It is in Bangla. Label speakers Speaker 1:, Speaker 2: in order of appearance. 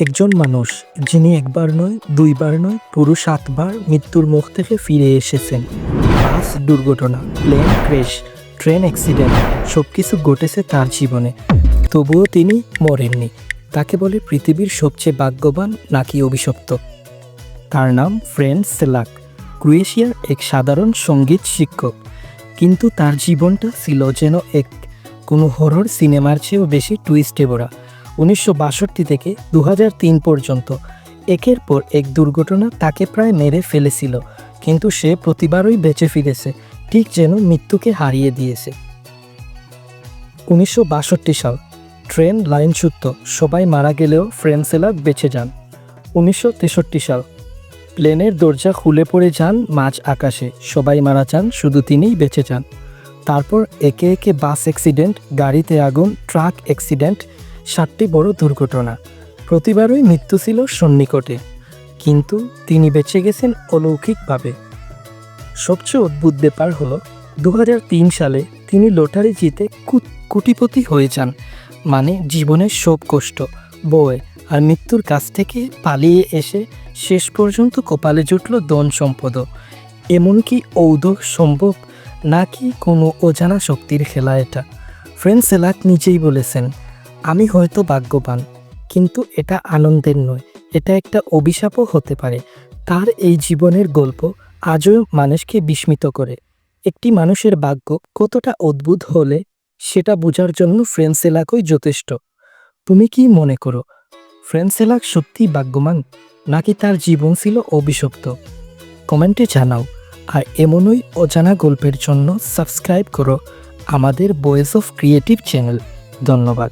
Speaker 1: একজন মানুষ যিনি একবার নয়, দুইবার নয়, পুরো সাতবার মৃত্যুর মুখ থেকে ফিরে এসেছেন। বাস দুর্ঘটনা, প্লেন ক্রেশ, ট্রেন অ্যাক্সিডেন্ট সব কিছু ঘটেছে তার জীবনে। তবুও তিনি মরেননি। তাকে বলে পৃথিবীর সবচেয়ে ভাগ্যবান নাকি অভিশপ্ত। তার নাম ফ্রেন্ড সেলাক, ক্রোয়েশিয়ার এক সাধারণ সংগীত শিক্ষক। কিন্তু তার জীবনটা ছিল যেন এক, কোনো হরর সিনেমার চেয়েও বেশি টুইস্টে ভরা উনিশশো বাষট্টি থেকে দু হাজার তিন পর্যন্ত। একের পর এক দুর্ঘটনা তাকে প্রায় মেরে ফেলেছিল, কিন্তু সে প্রতিবারই বেঁচে ফিরেছে, ঠিক যেন মৃত্যুকে হারিয়ে দিয়েছে। উনিশশো বাষট্টি সাল, ট্রেন লাইনচ্যুত, সবাই মারা গেলেও ফ্রেন্সেলাক বেঁচে যান। উনিশশো তেষট্টি সাল, প্লেনের দরজা খুলে পড়ে যান মাঝ আকাশে, সবাই মারা যান, শুধু তিনিই বেঁচে যান। তারপর একে একে বাস অ্যাক্সিডেন্ট, গাড়িতে আগুন, ট্রাক অ্যাক্সিডেন্ট সাতটি বড় দুর্ঘটনা। প্রতিবারই মৃত্যু ছিল সন্নিকটে, কিন্তু তিনি বেঁচে গেছেন অলৌকিকভাবে। সবচেয়ে অদ্ভুত ব্যাপার হলো দু হাজার তিন সালে তিনি লটারি জিতে কোটিপতি হয়ে যান মানে জীবনের সব কষ্ট, বয় আর মৃত্যুর কাছ থেকে পালিয়ে এসে শেষ পর্যন্ত কপালে জুটল ধন সম্পদ। এমনকি ঔধ সম্ভব, নাকি কোনো অজানা শক্তির খেলা এটা? ফ্রেন্ড সেলাক নিজেই বলেছেন আমি হয়তো ভাগ্যবান, কিন্তু এটা আনন্দের নয়। এটা একটা অভিশাপও হতে পারে। তার এই জীবনের গল্প আজও মানুষকে বিস্মিত করে। একটি মানুষের ভাগ্য কতটা অদ্ভুত হলে সেটা বোঝার জন্য ফ্রেন্সেলাকই যথেষ্ট। তুমি কি মনে করো, ফ্রেন্সেলাক সত্যি ভাগ্যবান, নাকি তার জীবন ছিল অভিশপ্ত? কমেন্টে জানাও। আর এমনই অজানা গল্পের জন্য সাবস্ক্রাইব করো আমাদের বয়েস অফ ক্রিয়েটিভ চ্যানেল। ধন্যবাদ।